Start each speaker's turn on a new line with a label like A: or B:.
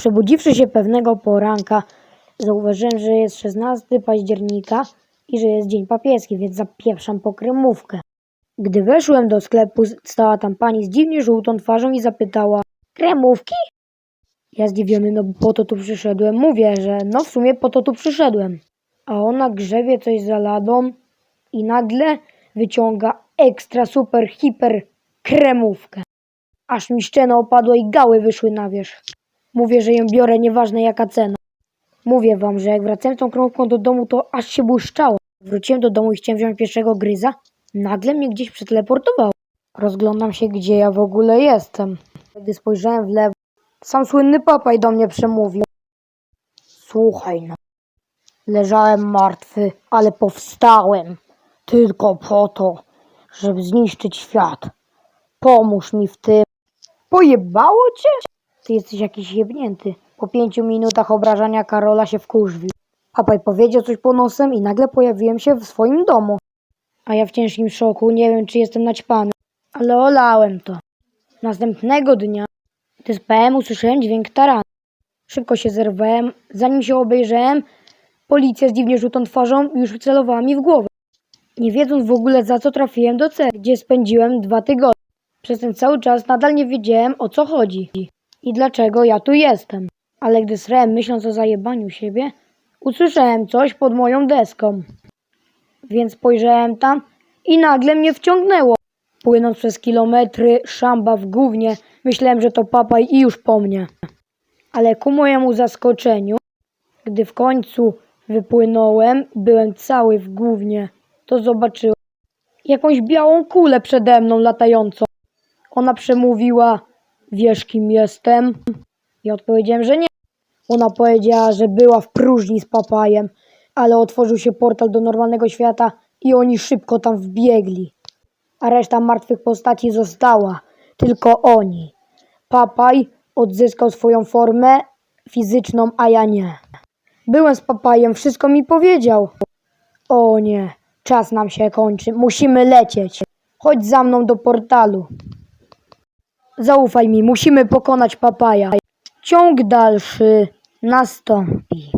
A: Przebudziwszy się pewnego poranka, zauważyłem, że jest 16 października i że jest Dzień Papieski, więc zapieprzam po kremówkę. Gdy weszłem do sklepu, stała tam pani z dziwnie żółtą twarzą i zapytała Kremówki? Ja zdziwiony, no po to tu przyszedłem. Mówię, że no w sumie po to tu przyszedłem. A ona grzebie coś za ladą i nagle wyciąga ekstra super hiper kremówkę. Aż mi szczena opadła i gały wyszły na wierzch. Mówię, że ją biorę, nieważne jaka cena. Mówię wam, że jak wracałem tą kremówką do domu, to aż się błyszczało. Wróciłem do domu i chciałem wziąć pierwszego gryza. Nagle mnie gdzieś przeteleportowało. Rozglądam się, gdzie ja w ogóle jestem. Gdy spojrzałem w lewo, sam słynny papaj do mnie przemówił. Słuchaj no. Leżałem martwy, ale powstałem. Tylko po to, żeby zniszczyć świat. Pomóż mi w tym. Pojebało cię? Ty jesteś jakiś jebnięty. Po pięciu minutach obrażania Karola się wkurwił. Papaj powiedział coś po nosem i nagle pojawiłem się w swoim domu. A ja w ciężkim szoku, nie wiem czy jestem naćpany, ale olałem to. Następnego dnia, gdy spałem, usłyszałem dźwięk taranu. Szybko się zerwałem, zanim się obejrzałem, policja z dziwnie żółtą twarzą już celowała mi w głowę. Nie wiedząc w ogóle za co trafiłem do celi, gdzie spędziłem dwa tygodnie. Przez ten cały czas nadal nie wiedziałem o co chodzi i dlaczego ja tu jestem. Ale gdy srałem myśląc o zajebaniu siebie, usłyszałem coś pod moją deską. Więc spojrzałem tam i nagle mnie wciągnęło. Płynąc przez kilometry, szamba w gównie, myślałem, że to papaj i już po mnie. Ale ku mojemu zaskoczeniu, gdy w końcu wypłynąłem, byłem cały w gównie, to zobaczyłem jakąś białą kulę przede mną latającą. Ona przemówiła, wiesz kim jestem? Ja odpowiedziałem, że nie. Ona powiedziała, że była w próżni z papajem, ale otworzył się portal do normalnego świata i oni szybko tam wbiegli. A reszta martwych postaci została. Tylko oni. Papaj odzyskał swoją formę fizyczną, a ja nie. Byłem z papajem, wszystko mi powiedział. O nie, czas nam się kończy, musimy lecieć. Chodź za mną do portalu. Zaufaj mi, musimy pokonać papaja. Ciąg dalszy nastąpi.